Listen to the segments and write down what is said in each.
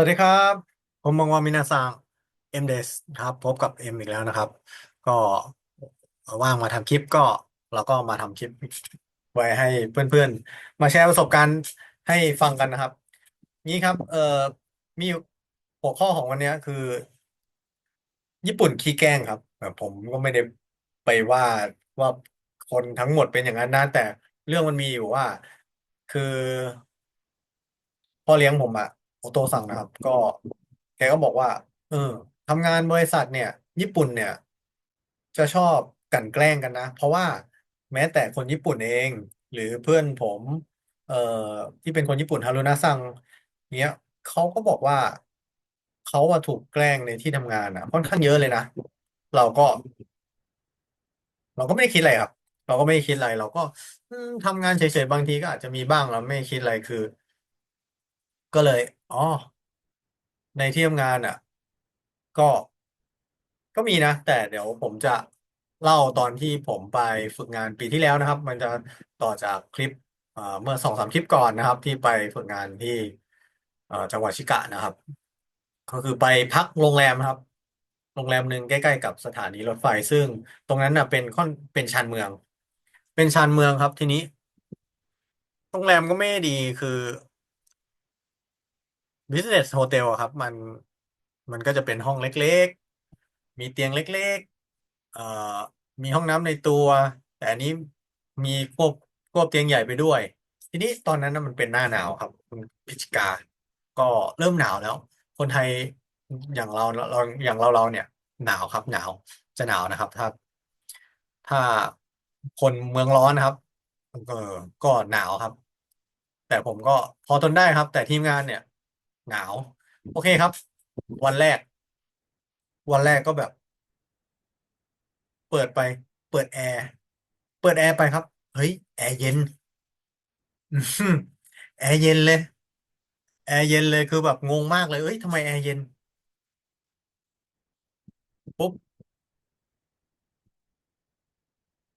วัสดีครับ ผมมองว่ามินาซังเอ็มเดสครับ พบกับเอ็มอีกแล้วนะครับ ก็ว่างมาทำคลิปก็เราก็มาทำคลิป ไว้ให้เพื่อนๆ มาแชร์ประสบการณ์ให้ฟังกันนะครับ นี่ครับ เอ่อมีหัวข้อของวันนี้คือ ญี่ปุ่นขี้แกล้งครับแบบผมก็ไม่ได้ไปว่าว่าคนทั้งหมดเป็นอย่างนั้นนะแต่เรื่องมันมีอยู่ว่า คือพ่อเลี้ยงผมอะ โอโตสั่งนะครับ ก็แกก็บอกว่า เออทำงานบริษัทเนี่ย ญี่ปุ่นเนี่ย จะชอบกลั่นแกล้งกันนะ เพราะว่าแม้แต่คนญี่ปุ่นเอง หรือเพื่อนผม เอ่อที่เป็นคนญี่ปุ่นฮารุนะซังเนี้ยเขาก็บอกว่าเขาอะถูกแกล้งในที่ทำงานอะค่อนข้างเยอะเลยนะ เราก็ เราก็ไม่ได้คิดอะไรครับ เราก็ไม่ได้คิดอะไร เราก็อืมทำงานเฉยๆบางทีก็อาจจะมีบ้างเราไม่ได้คิดอะไรคือ ก็เลย อ๋อ ในที่ทำงานอะ ก็ก็มีนะ แต่เดี๋ยวผมจะเล่าตอนที่ผมไปฝึกงานปีที่แล้วนะครับ มันจะต่อจากคลิปเอ่อเมื่อสองสามคลิปก่อนนะครับ ที่ไปฝึกงานที่เอ่อจังหวัดชิกะนะครับ ก็คือไปพักโรงแรมครับ โรงแรมหนึ่งใกล้ๆกับสถานีรถไฟ ซึ่งตรงนั้นน่ะเป็นค่อนเป็นชานเมือง เป็นชานเมืองครับทีนี้ โรงแรมก็ไม่ได้ดีคือ Business Hotel อะครับ มันมันก็จะเป็นห้องเล็กๆ มีเตียงเล็กๆเอ่อมีห้องน้ำในตัว แต่อันนี้มีควบควบเตียงใหญ่ไปด้วย ทีนี้ตอนนั้นนะมันเป็นหน้าหนาวครับคุณพิจิกา ก็เริ่มหนาวแล้ว คนไทยอย่างเราเราอย่างเราเราเนี่ย หนาวครับ หนาวจะหนาวนะครับ ถ้า ถ้าคนเมืองร้อนนะครับเออก็หนาวครับ แต่ผมก็พอทนได้ครับ แต่ทีมงานเนี่ย หนาว โอเคครับ วันแรก วันแรกก็แบบ เปิดไป เปิดแอร์เปิดแอร์ไปครับ เฮ้ย แอร์เย็นแอร์เย็นเลย แอร์เย็นเลยคือแบบงงมากเลยเอ้ยทำไมแอร์เย็นปุ๊บ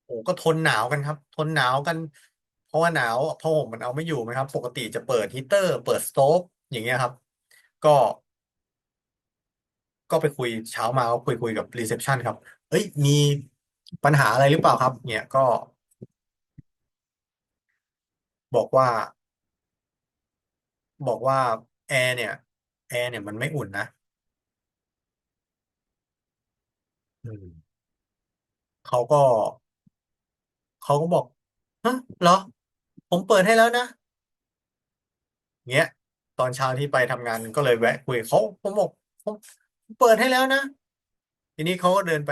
โอ้ก็ทนหนาวกันครับ ทนหนาวกัน เพราะว่าหนาวผ้าห่มมันเอาไม่อยู่ไหมครับ ปกติจะเปิดฮีเตอร์ เปิดสโตฟอย่างเงี้ยครับ ก็ ก็ไปคุยเช้ามาก็คุยคุยกับรีเซพชันครับ เอ้ย มีปัญหาอะไรหรือเปล่าครับ เนี่ยก็บอกว่า บอกว่าแอร์เนี่ยแอร์เนี่ยมันไม่อุ่นนะอืมเขาก็เขาก็บอกฮะเหรอ ผมเปิดให้แล้วนะเงี้ยต อนเช้าที่ไปทำงานก็เลยแวะคุยเขาผมบอกผมเปิดให้แล้วนะ ทีนี้เขาก็เดินไป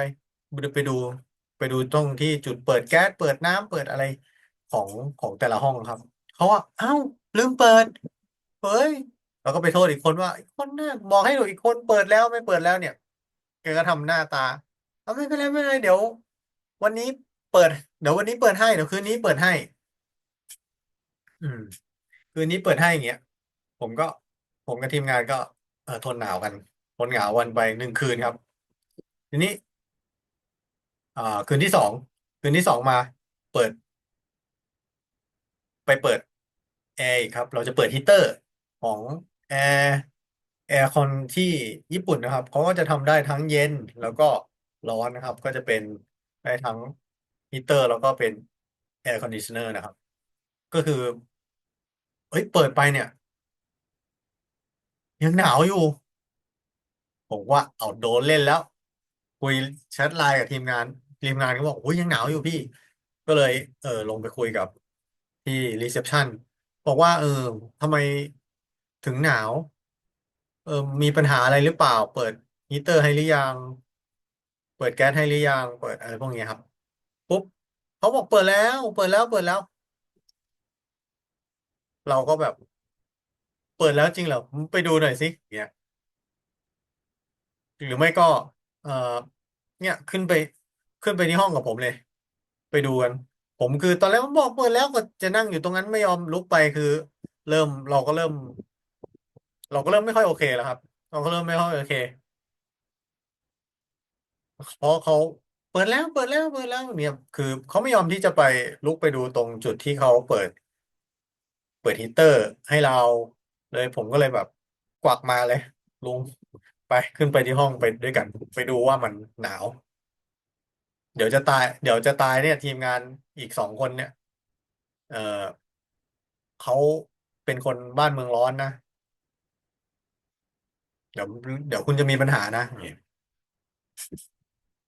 ไปดู ไปดูตรงที่จุดเปิดแก๊สเปิดน้ำเปิดอะไรของของแต่ละห้องครับเขาว่าเอ้าลืมเปิดเฮ้ยแล้วก็ไปโทษอีกคนว่าอีกคนน่ะบอกให้หนูอีกคนเปิดแล้วไม่เปิดแล้วเนี่ยแกก็ทำหน้าตาเอาไม่เป็นไรไม่เป็นไรเดี๋ยว วันนี้เปิด เดี๋ยววันนี้เปิดให้เดี๋ยวคืนนี้เปิดให้ อืมคืนนี้เปิดให้อย่างเงี้ย ผมก็ ผมกับทีมงานก็เออทนหนาวกันทนหนาววันไปหนึ่งคืนครับ ทีนี้อ่าคืนที่สองคืนที่สองมา เปิด ไปเปิดแอร์อีกครับ เราจะเปิดฮีเตอร์ของแอร์แอร์คอนที่ญี่ปุ่นนะครับเขาก็จะทำได้ทั้งเย็นแล้วก็ร้อนนะครับ ก็จะเป็นได้ทั้งฮีเตอร์แล้วก็เป็นแอร์คอนดิชเนอร์นะครับ ก็คือเฮ้ยเปิดไปเนี่ย ยังหนาวอยู่ ผมว่าเอาโดนเล่นแล้ว คุยแชทไลน์กับทีมงาน ทีมงานก็บอกโอ้ยยังหนาวอยู่พี่ ก็เลย เออลงไปคุยกับที่รีเซพชันบอกว่า เออทำไมถึงหนาว เออมีปัญหาอะไรหรือเปล่า เปิดฮีเตอร์ให้หรือยัง เปิดแก๊สให้หรือยัง เปิดอะไรพวกนี้ครับ ปุ๊บเขาบอกเปิดแล้ว เปิดแล้ว เปิดแล้ว เราก็แบบ เปิดแล้วจริงเหรอไปดูหน่อยสิเนี่ยหรือไม่ก็ เอ่อเนี่ยขึ้นไปขึ้นไปที่ห้องกับผมเลย ไปดูกัน ผมคือตอนแรกมันบอกเปิดแล้วก็จะนั่งอยู่ตรงนั้นไม่ยอมลุกไปคือ เริ่มเราก็เริ่ม เราก็เริ่มไม่ค่อยโอเคแล้วครับ เราก็เริ่มไม่ค่อยโอเคเพราะเขาเปิดแล้วเปิดแล้วเปิดแล้วเนี่ยคือเขาไม่ยอมที่จะไปลุกไปดูตรงจุดที่เขาเปิด เปิดฮีตเตอร์ให้เรา เลยผมก็เลยแบบกวักมาเลย ลุงไปขึ้นไปที่ห้องไปด้วยกัน ไปดูว่ามันหนาว เดี๋ยวจะตาย เดี๋ยวจะตายเนี่ย ทีมงานอีกสองคนเนี่ย เออเขาเป็นคนบ้านเมืองร้อนนะ เดี๋ยวเดี๋ยวคุณจะมีปัญหานะ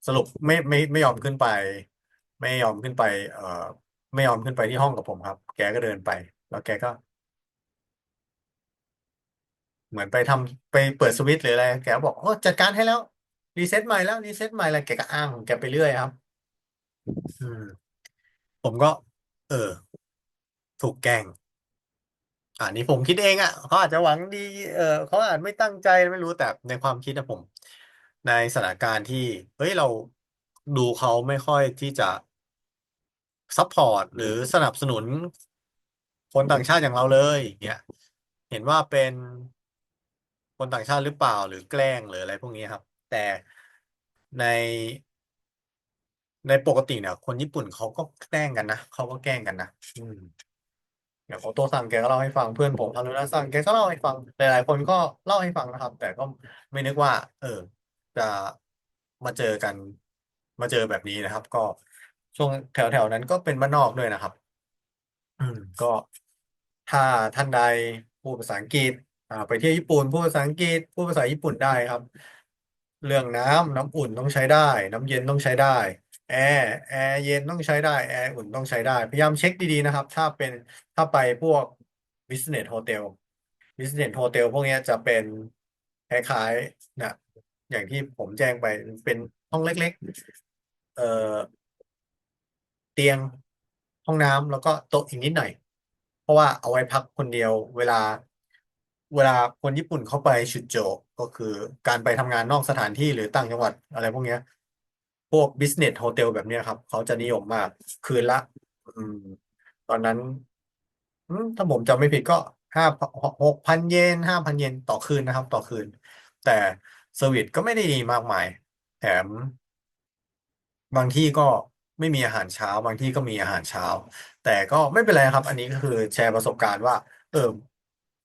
สรุปไม่ไม่ไม่ยอมขึ้นไป ไม่ยอมขึ้นไป เอ่อ ไม่ยอมขึ้นไปที่ห้องกับผมครับ แกก็เดินไป แล้วแกก็ เหมือนไปทำไปเปิดสวิตช์หรืออะไรแกบอกโอ้จัดการให้แล้ว รีเซ็ตใหม่แล้วรีเซ็ตใหม่อะไรแกก็อ้างของแกไปเรื่อยครับ อืม ผมก็ เออ ถูกแกล้งอันนี้ผมคิดเองอะเขาอาจจะหวังดี เออเขาอาจไม่ตั้งใจไม่รู้แต่ในความคิดนะผม ในสถานการณ์ที่เฮ้ยเราดูเขาไม่ค่อยที่จะซัพพอร์ตหรือสนับสนุนคนต่างชาติอย่างเราเลยเนี่ยเห็นว่าเป็น คนต่างชาติหรือเปล่าหรือแกล้งหรืออะไรพวกนี้ครับ แต่ในในปกติเนี่ยคนญี่ปุ่นเขาก็แกล้งกันนะเขาก็แกล้งกันนะอืมอย่างโอโต้ซังแกก็เล่าให้ฟังเพื่อนผมฮารุนะซังแกก็เล่าให้ฟังหลายๆคนก็เล่าให้ฟังนะครับ แต่ก็ไม่นึกว่า เออ จะมาเจอกันมาเจอแบบนี้นะครับ ก็ช่วงแถวๆนั้นก็เป็นบ้านนอกด้วยนะครับ อืมก็ถ้าท่านใดพูดภาษาอังกฤษ อ่าไปเที่ยวญี่ปุ่นพูดภาษาอังกฤษพูดภาษาญี่ปุ่นได้ครับ เรื่องน้ำน้ำอุ่นต้องใช้ได้ น้ำเย็นต้องใช้ได้ แอร์แอร์เย็นต้องใช้ได้แอร์อุ่นต้องใช้ได้ พยายามเช็คดีๆนะครับ ถ้าเป็นถ้าไปพวก business hotel business hotel พวกเนี้ยจะเป็นคล้ายๆนะอย่างที่ผมแจ้งไปเป็นห้องเล็กๆ เอ่อเตียงห้องน้ำแล้วก็โต๊ะอีกนิดหน่อย เพราะว่าเอาไว้พักคนเดียวเวลา เวลาคนญี่ปุ่นเข้าไปชุดโจก็คือการไปทำงานนอกสถานที่หรือต่างจังหวัดอะไรพวกเนี้ย พวก business hotel แบบเนี้ยครับ เขาจะนิยมมาก คืนละ อืม ตอนนั้นอืมถ้าผมจำไม่ผิดก็ห้าหกพันเยนห้าพันเยนต่อคืนนะครับ ต่อคืน แต่เซอร์วิสก็ไม่ได้ดีมากมาย แถม บางที่ก็ไม่มีอาหารเช้า บางที่ก็มีอาหารเช้า แต่ก็ไม่เป็นไรครับ อันนี้ก็คือแชร์ประสบการณ์ว่า เออ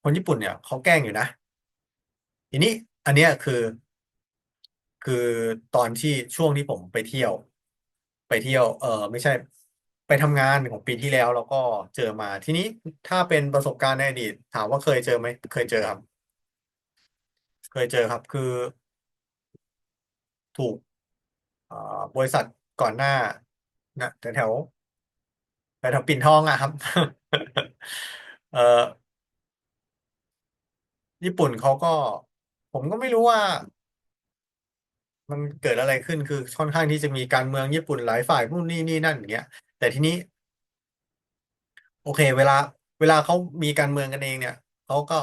คนญี่ปุ่นเนี่ยเขาแกล้งอยู่นะ ทีนี้อันเนี้ยคือ คือตอนที่ช่วงที่ผมไปเที่ยว ไปเที่ยว เออไม่ใช่ ไปทำงานของปีที่แล้ว แล้วก็เจอมา ทีนี้ถ้าเป็นประสบการณ์ในอดีต ถามว่าเคยเจอไหมเคยเจอครับ เคยเจอครับ คือถูกเอ่อบริษัทก่อนหน้านะแถวแถวแถวปิ่นทองอะครับ เออ ญี่ปุ่นเขาก็ ผมก็ไม่รู้ว่า มันเกิดอะไรขึ้นคือค่อนข้างที่จะมีการเมืองญี่ปุ่นหลายฝ่ายนู่นนี่นี่นั่นอย่างเงี้ย แต่ทีนี้ โอเค เวลา เวลาเขามีการเมืองกันเองเนี่ยเขาก็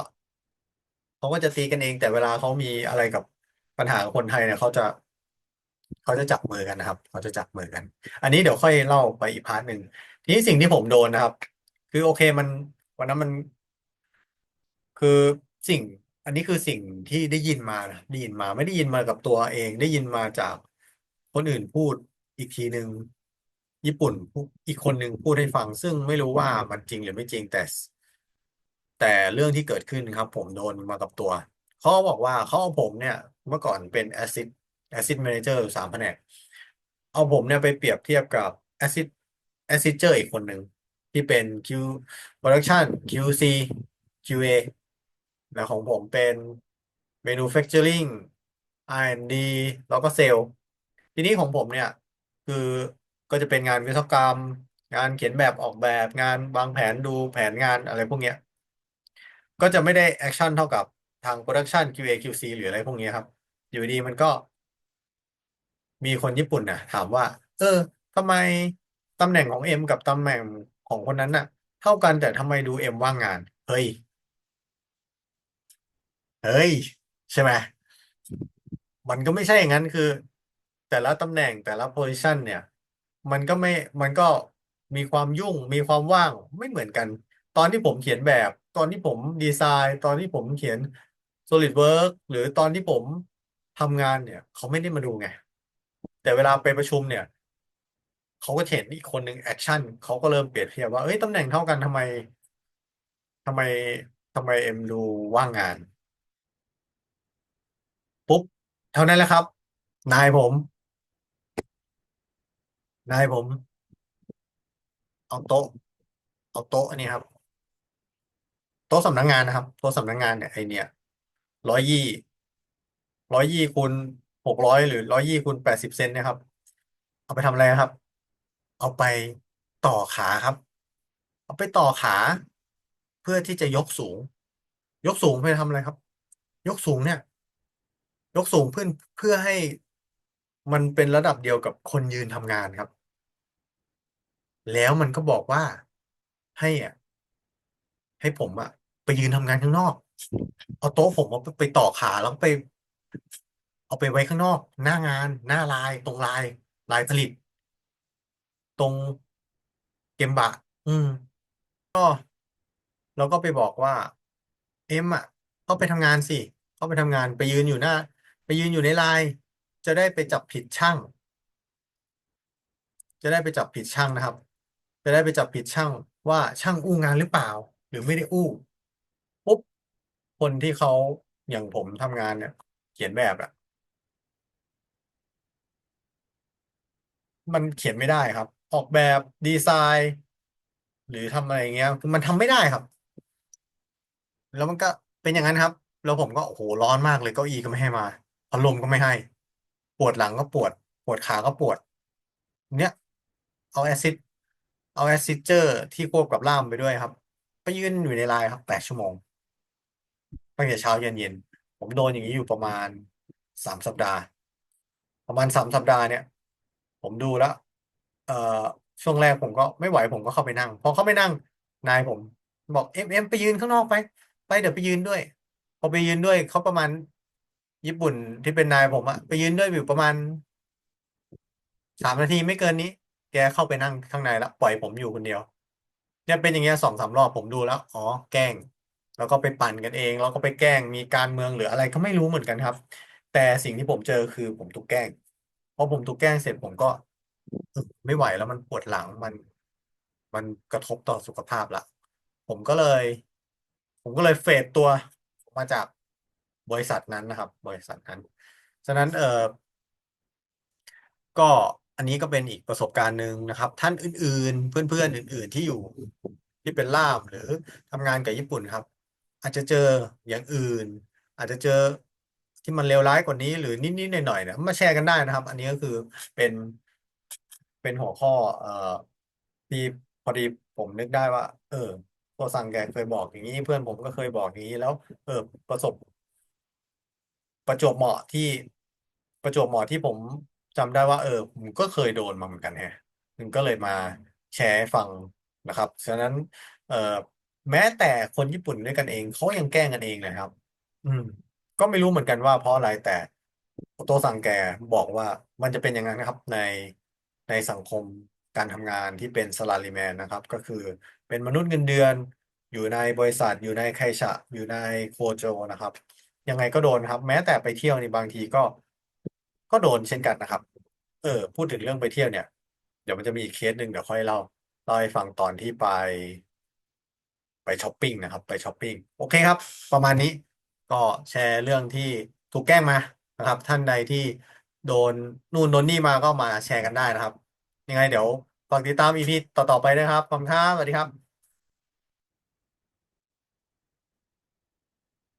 เขาก็จะตีกันเอง แต่เวลาเขามีอะไรกับปัญหากับคนไทยเนี่ยเขาจะเขาจะจับมือกันนะครับเขาจะจับมือกัน อันนี้เดี๋ยวค่อยเล่าไปอีกพาร์ทหนึ่งทีนี้สิ่งที่ผมโดนนะครับ คือโอเคมันวันนั้นมัน คือ สิ่ง อันนี้คือสิ่งที่ได้ยินมานะได้ยินมาไม่ได้ยินมากับตัวเอง ได้ยินมาจากคนอื่นพูดอีกทีหนึ่งญี่ปุ่นอีกคนหนึ่งพูดให้ฟัง ซึ่งไม่รู้ว่ามันจริงหรือไม่จริงแต่ แต่เรื่องที่เกิดขึ้นครับ ผมโดนมากับตัวเขาบอกว่าเขาเอาผมเนี่ย เมื่อก่อนเป็น Asset Asset Manager สามแผนกเอาผมเนี่ยไปเปรียบเทียบกับ Asset Asseter อีกคนหนึ่งที่เป็น Q Production QC QA แล้วของผมเป็น Manufacturing R&D แล้วก็เซลล์ทีนี้ของผมเนี่ย คือก็จะเป็นงานวิศวกรรม งานเขียนแบบออกแบบงานวางแผนดูแผนงานอะไรพวกเนี้ย ก็จะไม่ได้แอคชั่นเท่ากับทาง Production QA QC หรืออะไรพวกนี้ครับ อยู่ดีมันก็มีคนญี่ปุ่นน่ะ ถามว่า เออทำไมตำแหน่งของเอ็มกับตำแหน่งของคนนั้นน่ะ เท่ากันแต่ทำไมดูเอ็มว่างงาน เฮ้ย เฮ้ย ใช่ไหมมันก็ไม่ใช่อย่างนั้นคือ แต่ละตำแหน่งแต่ละโพซิชันเนี่ย มันก็ไม่มันก็มีความยุ่งมีความว่างไม่เหมือนกัน ตอนที่ผมเขียนแบบ ตอนที่ผมดีไซน์ ตอนที่ผมเขียน SolidWorks หรือตอนที่ผมทำงานเนี่ย เขาไม่ได้มาดูไง แต่เวลาไปประชุมเนี่ย เขาก็เห็นอีกคนหนึ่งแอคชั่นเขาก็เริ่มเปรียบเทียบว่าเอ้ยตำแหน่งเท่ากันทำไมทำไมทำไมเอ็มดูว่างงาน เท่านั้นแหละครับ นายผม นายผม เอาโต๊ะ เอาโต๊ะอันนี้ครับ โต๊ะสำนักงานนะครับ โต๊ะสำนักงานเนี่ยไอเนี่ยร้อยยี่ร้อยยี่คูณหกร้อยหรือร้อยยี่คูณแปดสิบเซนเนะครับ เอาไปทำอะไรครับ เอาไปต่อขาครับ เอาไปต่อขา เพื่อที่จะยกสูง ยกสูงเพื่อทำอะไรครับ ยกสูงเนี่ย ยกสูงเพื่อเพื่อให้มันเป็นระดับเดียวกับคนยืนทำงานครับ แล้วมันก็บอกว่าให้อะ ให้ผมอะ ไปยืนทำงานข้างนอก เอาโต๊ะผมเอาไปไปต่อขาแล้วไป เอาไปไว้ข้างนอก หน้างาน หน้าลาย ตรงลาย ลายผลิต ตรงเกมบะ อืม ก็เราก็ไปบอกว่า เอ็มอะเขาไปทำงานสิเขาไปทำงานไปยืนอยู่หน้า ไปยืนอยู่ในไลน์จะได้ไปจับผิดช่าง จะได้ไปจับผิดช่างนะครับ จะได้ไปจับผิดช่างว่าช่างอู้งานหรือเปล่า หรือไม่ได้อู้ปุ๊บคนที่เขาอย่างผมทำงานเนี่ย เขียนแบบอะมันเขียนไม่ได้ครับ ออกแบบดีไซน์ หรือทำอะไรอย่างเงี้ยคือมันทำไม่ได้ครับ แล้วมันก็เป็นอย่างนั้นครับ แล้วผมก็โอ้โหร้อนมากเลยเก้าอี้ก็ไม่ให้มา พัดลมก็ไม่ให้ ปวดหลังก็ปวด ปวดขาก็ปวด เนี้ยเอาแอซิดเอาแอซิดเจอร์ที่ควบกับล่ามไปด้วยครับไปยืนอยู่ในไลน์ครับแปดชั่วโมงตั้งแต่เช้าเย็นเย็นผมโดนอย่างนี้อยู่ประมาณสามสัปดาห์ ประมาณสามสัปดาห์เนี่ย ผมดูแล้วเอ่อช่วงแรกผมก็ไม่ไหวผมก็เข้าไปนั่ง พอเข้าไปนั่งนายผม บอกเอ็มเอ็มไปยืนข้างนอกไป ไปเดี๋ยวไปยืนด้วย พอไปยืนด้วยเขาประมาณ ญี่ปุ่นที่เป็นนายผมอะไปยืนด้วยอยู่ประมาณสามนาทีไม่เกินนี้ แกเข้าไปนั่งข้างในแล้วปล่อยผมอยู่คนเดียว เนี่ยเป็นอย่างเงี้ยสองสามรอบผมดูแล้ว อ๋อ แกล้ง แล้วก็ไปปั่นกันเอง แล้วก็ไปแกล้งมีการเมืองหรืออะไรก็ไม่รู้เหมือนกันครับ แต่สิ่งที่ผมเจอคือผมถูกแกล้งพอผมถูกแกล้งเสร็จผมก็ไม่ไหวแล้วมันปวดหลังมัน มันกระทบต่อสุขภาพละผมก็เลย ผมก็เลยเฟดตัวมาจาก บริษัทนั้นนะครับ บริษัทนั้น ฉะนั้นเออก็อันนี้ก็เป็นอีกประสบการณ์หนึ่งนะครับ ท่านอื่น ๆ เพื่อนๆอื่น ๆ ที่อยู่ที่เป็นล่ามหรือทำงานกับญี่ปุ่นครับ อาจจะเจออย่างอื่น อาจจะเจอที่มันเลวร้ายกว่านี้หรือนิดๆหน่อยๆเนี่ยมาแชร์กันได้นะครับ อันนี้ก็คือเป็นเป็นหัวข้อ เอ่อที่พอดีผมนึกได้ว่า เออโทสั่งแกเคยบอกอย่างนี้เพื่อนผมก็เคยบอกอย่างนี้แล้ว เออประสบ ประจวบเหมาะที่ประจวบเหมาะที่ผมจำได้ว่า เออ ผมก็เคยโดนมาเหมือนกันแฮะมันก็เลยมาแชร์ให้ฟังนะครับฉะนั้น เออแม้แต่คนญี่ปุ่นด้วยกันเองเขายังแกล้งกันเองนะครับ อืม ก็ไม่รู้เหมือนกันว่าเพราะอะไรแต่โตซังแกบอกว่ามันจะเป็นอย่างนั้นนะครับ ในในสังคมการทำงานที่เป็นสลารีแมนนะครับ ก็คือเป็นมนุษย์เงินเดือน อยู่ในบริษัทอยู่ในไคชะ อยู่ในโคโจนะครับ ยังไงก็โดนครับ แม้แต่ไปเที่ยวนี่บางทีก็ ก็โดนเช่นกันนะครับ เออ พูดถึงเรื่องไปเที่ยวเนี่ย เดี๋ยวมันจะมีอีกเคสหนึ่งเดี๋ยวค่อยเล่าเล่าให้ฟังตอนที่ไป ไปช้อปปิ้งนะครับ ไปช้อปปิ้งโอเคครับ ประมาณนี้ก็แชร์เรื่องที่ถูกแกล้งมานะครับ ท่านใดที่โดนนู่นโดนนี่มาก็มาแชร์กันได้นะครับ ยังไงเดี๋ยวฝากติดตามอีพีต่อๆไปด้วยครับขอบคุณครับสวัสดีครับ